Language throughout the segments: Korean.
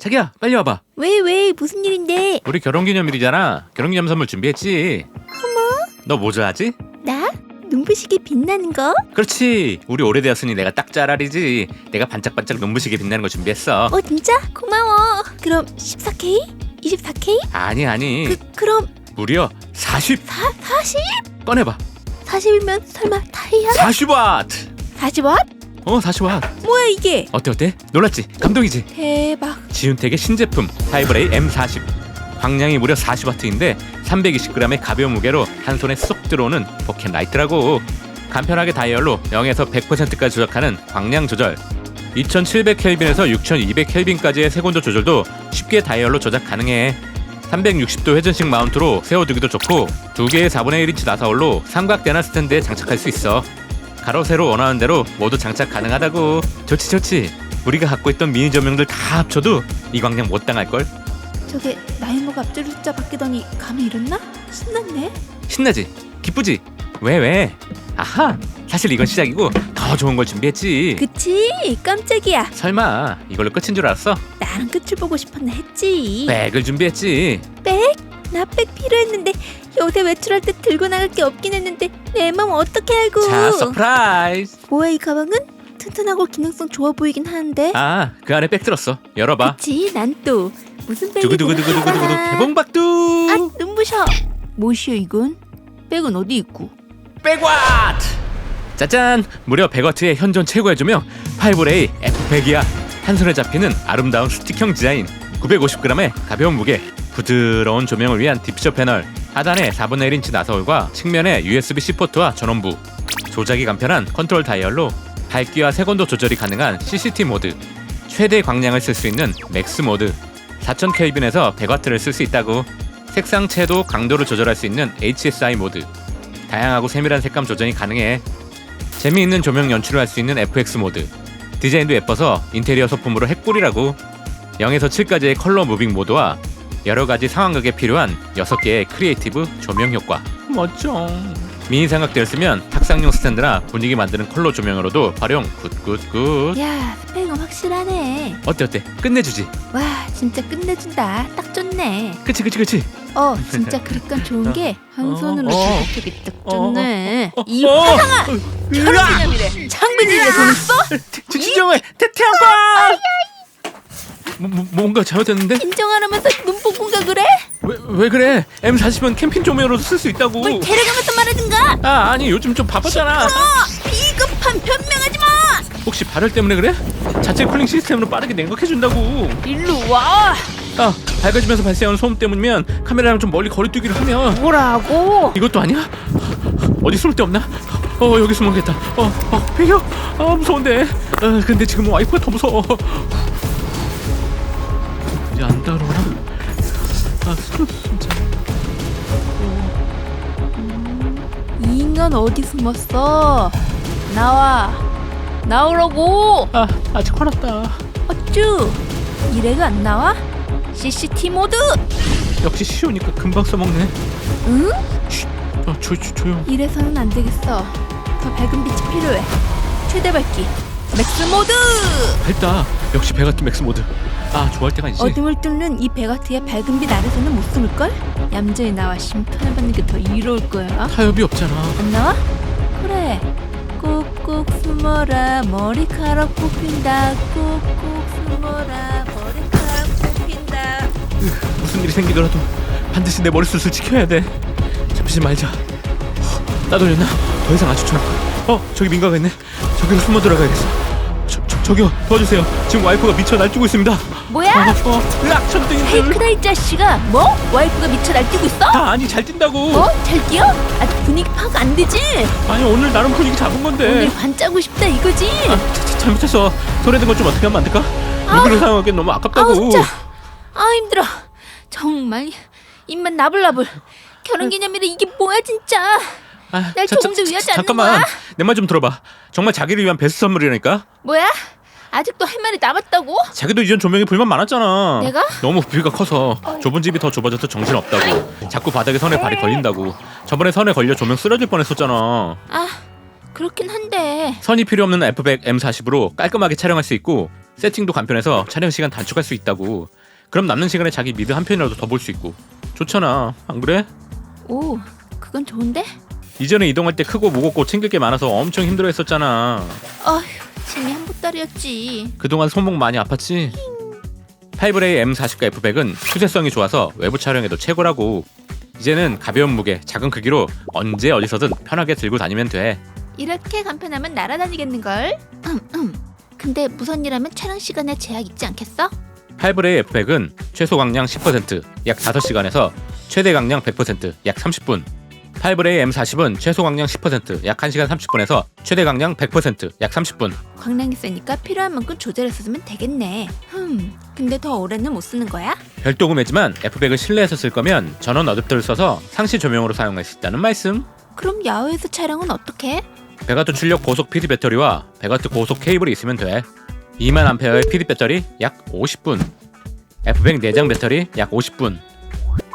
자기야 빨리 와봐 왜, 왜, 무슨 일인데? 우리 결혼기념일이잖아 결혼기념 선물 준비했지 너뭐 좋아하지? 나? 눈부시게 빛나는 거? 그렇지 우리 오래되었으니 내가 딱 짤알이지 내가 반짝반짝 눈부시게 빛나는 거 준비했어 어, 진짜? 고마워. 그럼 14K? 24K? 아니 아니 그, 그럼 무려 40 사, 40? 꺼내봐 40이면 설마 다이아? 40와트 40왓? 어 40와트 뭐야, 이게? 어때 어때? 놀랐지? 감동이지? 대박. 지윤택의 신제품 하이브레이 M40 광량이 무려 40와트인데 320g의 가벼운 무게로 한 손에 쏙 들어오는 포켓 라이트라고 간편하게 다이얼로 0에서 100%까지 조작하는 광량 조절 2700켈빈에서 6200켈빈까지의 색온도 조절도 쉽게 다이얼로 조작 가능해 360도 회전식 마운트로 세워두기도 좋고 두 개의 4분의 1인치 나사홀로 삼각대나 스탠드에 장착할 수 있어 가로 세로 원하는 대로 모두 장착 가능하다고 좋지 좋지 우리가 갖고 있던 미니 조명들 다 합쳐도 이 광량 못 당할걸 저게 나이모가 앞줄 숫자 바뀌더니 감이 잃었나? 신났네. 신나지 기쁘지 왜 왜? 아하 사실 이건 시작이고 더 좋은 걸 준비했지 그치? 깜짝이야. 설마 이걸로 끝인 줄 알았어? 나랑 끝을 보고 싶었나 했지. 백을 준비했지 백? 나 백 필요했는데 요새 외출할 때 들고 나갈 게 없긴 했는데 내 맘 어떻게 알고? 자 서프라이즈 뭐야 이 가방은? 튼튼하고 기능성 좋아 보이긴 하는데. 아 그 안에 백 들었어 열어봐 그치? 난 또 무슨 백이 두구두구두구두구두구 아 개봉박두 눈부셔. 뭐시여 이건? 백은 어디 있고? 100와트 짜잔 무려 100와트의 현존 최고의 조명 파이브레이 F100이야 한 손에 잡히는 아름다운 스틱형 디자인 950g의 가벼운 무게 부드러운 조명을 위한 디퓨저 패널 하단에 4분의 1인치 나사홀과 측면에 USB-C 포트와 전원부. 조작이 간편한 컨트롤 다이얼로 밝기와 색온도 조절이 가능한 CCT 모드. 최대 광량을 쓸 수 있는 맥스 모드. 4000켈빈에서 100와트를 쓸 수 있다고 색상 채도 강도를 조절할 수 있는 HSI 모드. 다양하고 세밀한 색감 조정이 가능해 재미있는 조명 연출을 할 수 있는 FX 모드. 디자인도 예뻐서 인테리어 소품으로 핵꿀이라고 0에서 7까지의 컬러 무빙 모드와 여러 가지 상황극에 필요한 6개의 크리에이티브 조명 효과. 멋져. 미니 삼각대였으면 탁상용 스탠드나 분위기 만드는 컬러 조명으로도 활용. 굿굿굿. 야 스펙은 확실하네. 어때 어때? 끝내주지? 와 진짜 끝내준다. 딱 좋네. 그치 그치 그치? 어 진짜 그립감 좋은 게한 어, 손으로 어. 되게 딱 어, 좋네. 어, 이 어, 화상아! 으아! 결혼 기념일에 장비질에 돈 써? 진정해 태- 태양광 뭐, 뭐, 뭔가 잘못됐는데? 인정하라면서 눈뽕뽕가 그래? 왜, 왜 그래? M40은 캠핑 조명으로도 쓸수 있다고. 뭘 데려가면서 말하든가. 아, 아니 요즘 좀 바빴잖아. 어 비겁한 변명하지 마. 혹시 발열 때문에 그래? 자체 쿨링 시스템으로 빠르게 냉각해 준다고. 일로 와. 아, 밝아지면서 발생하는 소음 때문이면 카메라랑 좀 멀리 거리두기를 하면 뭐라고? 이것도 아니야? 어디 숨을 데 없나? 어, 여기 숨어야겠다. 어, 어, 배겨. 아, 무서운데. 어, 근데 지금 와이프가 더 무서워. 이제 안 따라오나? 아, 숨, 숨자. 이 인간 어디 숨었어? 나와. 나오라고. 아, 아직 화났다. 어쭈. 이래가 안 나와? CCT 모드. 역시 쉬우니까 금방 써먹네. 응? 어, 조, 조, 조용. 이래서는 안 되겠어. 더 밝은 빛이 필요해. 최대 밝기. 맥스 모드. 밝다. 역시 베가트 맥스 모드. 아, 좋아할 때가 있지. 어둠을 뚫는 이 베가트의 밝은 빛 아래서는 못 숨을 걸? 얌전히 나와 심판을 받는 게 더 이로울 거야. 타협이 없잖아. 안 나와? 그래. 꾹꾹 숨어라 머리카락 뽑힌다. 꾹꾹 숨어라 머리카락 뽑힌다. 무슨 일이 생기더라도 반드시 내 머리숱을 지켜야 돼. 잡히지 말자. 어, 따돌렸나? 더 이상 안 추천할 거야. 어, 저기 민가가 있네. 저기로 숨어 들어가야겠어. 저, 저기요, 도와주세요. 지금 와이프가 미쳐 날뛰고 있습니다. 어, 뭐야? 어, 으악, 천둥이들. 페이크다 이 자식아. 뭐? 와이프가 미쳐 날뛰고 있어? 아, 아니 잘 뛴다고. 어? 잘 뛰어? 아직 분위기 파악 안 되지? 아니 오늘 나름 분위기 잡은 건데. 오늘 반 짜고 싶다 이거지? 아, 자, 자, 잘못했어. 든건좀 어떻게 하면 안 될까? 루비를 사용하기엔 너무 아깝다고. 아우 진짜 아 힘들어 정말 입만 나불나불 결혼기념일에 이게 뭐야 진짜 아, 날 조금 더 위하지 않는 잠깐만. 거야? 내 말 좀 들어봐. 정말 자기를 위한 베스트 선물이라니까. 뭐야? 아직도 할 말이 남았다고? 자기도 이전 조명에 불만 많았잖아. 내가? 너무 부피가 커서 좁은 집이 더 좁아져서 정신 없다고. 자꾸 바닥에 선에 발이 걸린다고. 저번에 선에 걸려 조명 쓰러질 뻔했었잖아. 아 그렇긴 한데 선이 필요 없는 F100 M40으로 깔끔하게 촬영할 수 있고 세팅도 간편해서 촬영 시간 단축할 수 있다고. 그럼 남는 시간에 자기 미드 한 편이라도 더 볼 수 있고. 좋잖아. 안 그래? 오, 그건 좋은데? 이전에 이동할 때 크고 무겁고 챙길 게 많아서 엄청 힘들어했었잖아. 어휴, 보따리였지. 그동안 손목 많이 아팠지? 파이브레이 M40과 F100은 수제성이 좋아서 외부 촬영에도 최고라고. 이제는 가벼운 무게, 작은 크기로 언제 어디서든 편하게 들고 다니면 돼. 이렇게 간편하면 날아다니겠는걸? 음, 음. 근데 무선 일하면 촬영 시간에 제약 있지 않겠어? 파이브레이 F100은 최소 강량 10%, 약 5시간에서 최대 강량 100%, 약 30분. 파이브레이 M40은 최소 강량 10%, 약 1시간 30분에서 최대 강량 100%, 약 30분. 광량이 세니까 필요한 만큼 조절해서 쓰면 되겠네. 흠, 근데 더 오래는 못 쓰는 거야? 별도 구매지만 F100을 실내에서 쓸 거면 전원 어댑터를 써서 상시 조명으로 사용할 수 있다는 말씀. 그럼 야외에서 촬영은 어떻게? 100W 출력 고속 PD 배터리와 100W 고속 케이블이 있으면 돼. 2만 암페어의 PD 배터리 약 50분. F100 내장 배터리 약 50분.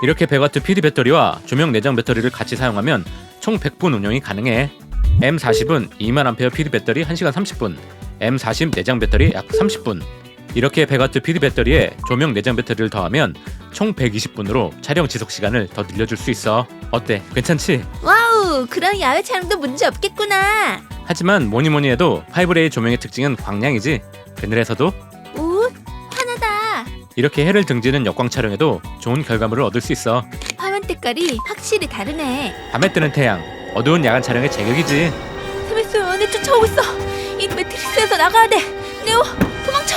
이렇게 100W PD 배터리와 조명 내장 배터리를 같이 사용하면 총 100분 운영이 가능해. M40은 2만 암페어 PD 배터리 1시간 30분. M40 내장 배터리 약 30분. 이렇게 100W PD 배터리에 조명 내장 배터리를 더하면 총 120분으로 촬영 지속 시간을 더 늘려줄 수 있어. 어때? 괜찮지? 와우, 그럼 야외 촬영도 문제 없겠구나. 하지만 뭐니 뭐니 해도 파이브레이 조명의 특징은 광량이지. 그늘에서도. 이렇게 해를 등지는 역광 촬영에도 좋은 결과물을 얻을 수 있어. 화면 색깔이 확실히 다르네. 밤에 뜨는 태양, 어두운 야간 촬영의 제격이지. 스미스 내 쫓아오고 있어. 이 매트리스에서 나가야 돼. 네오, 도망쳐.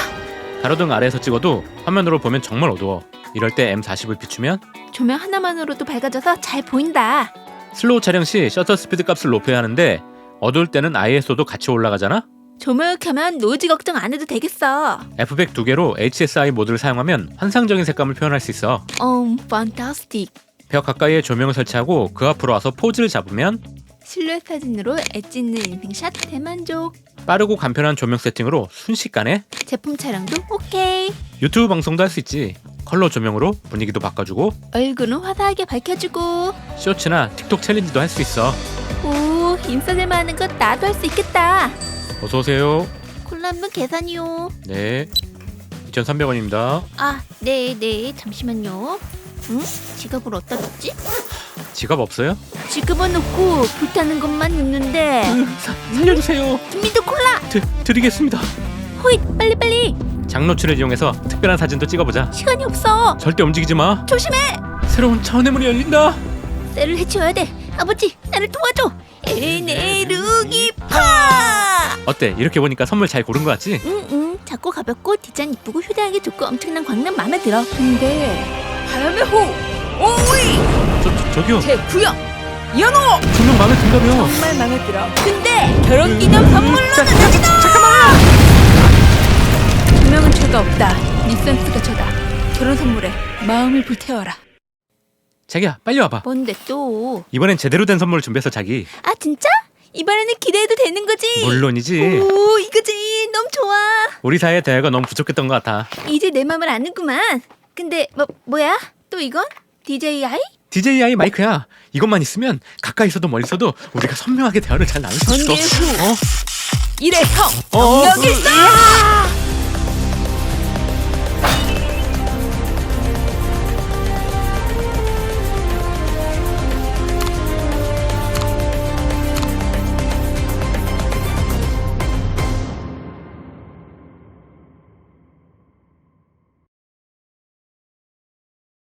가로등 아래에서 찍어도 화면으로 보면 정말 어두워. 이럴 때 M40을 비추면 조명 하나만으로도 밝아져서 잘 보인다. 슬로우 촬영 시 셔터 스피드 값을 높여야 하는데 어두울 때는 ISO도 같이 올라가잖아. 켜면 노이즈 걱정 안 해도 되겠어. F100 두 개로 HSI 모드를 사용하면 환상적인 색감을 표현할 수 있어. 음, 판타스틱. 벽 가까이에 조명을 설치하고 그 앞으로 와서 포즈를 잡으면 실루엣 사진으로 엣지 있는 인생샷 대만족. 빠르고 간편한 조명 세팅으로 순식간에 제품 촬영도 오케이. 유튜브 방송도 할 수 있지. 컬러 조명으로 분위기도 바꿔주고 얼굴은 화사하게 밝혀주고. 쇼츠나 틱톡 챌린지도 할 수 있어. 오, 인싸들만 하는 거 나도 할 수 있겠다. 어서 오세요. 콜라 한 번 계산이요. 네. 2,300원입니다. 아, 네, 네, 잠시만요. 응? 지갑을 어디다 뒀지? 지갑 없어요? 지갑은 없고 불타는 것만 있는데. 사, 살려주세요. 김민도 콜라. 드, 드리겠습니다. 호잇, 빨리 빨리. 장노출을 이용해서 특별한 사진도 찍어보자. 시간이 없어. 절대 움직이지 마. 조심해. 새로운 차원의 문이 열린다. 셀을 해치워야 돼. 아버지, 나를 도와줘. 에네르기 파. 어때? 이렇게 보니까 선물 잘 고른 거 같지? 응응, 작고 가볍고 디자인 이쁘고 휴대하기 좋고 엄청난 광량 마음에 들어. 근데 바람의 호, 오이, 저, 저 저기요. 제 구형, 연호 분명 마음에 든다며. 정말 마음에 들어. 근데 결혼 기념 선물로는 자, 아니다. 잠깐만. 분명은 죄가 없다. 네 센스가 죄다. 결혼 선물에 마음을 불태워라. 자기야, 빨리 와봐. 뭔데 또? 이번엔 제대로 된 선물을 준비해서 자기. 아 진짜? 이번에는 기대해도 되는 거지? 물론이지. 오 이거지 너무 좋아 우리 사이의 대화가 너무 부족했던 것 같아. 이제 내 맘을 아는구만 근데 뭐 뭐야 또 이건 DJI DJI 마이크야. 이것만 있으면 가까이서도 멀리서도 우리가 선명하게 대화를 잘 나눌 수 있어. 후. 어? 이래 형 어, 어, 영역일서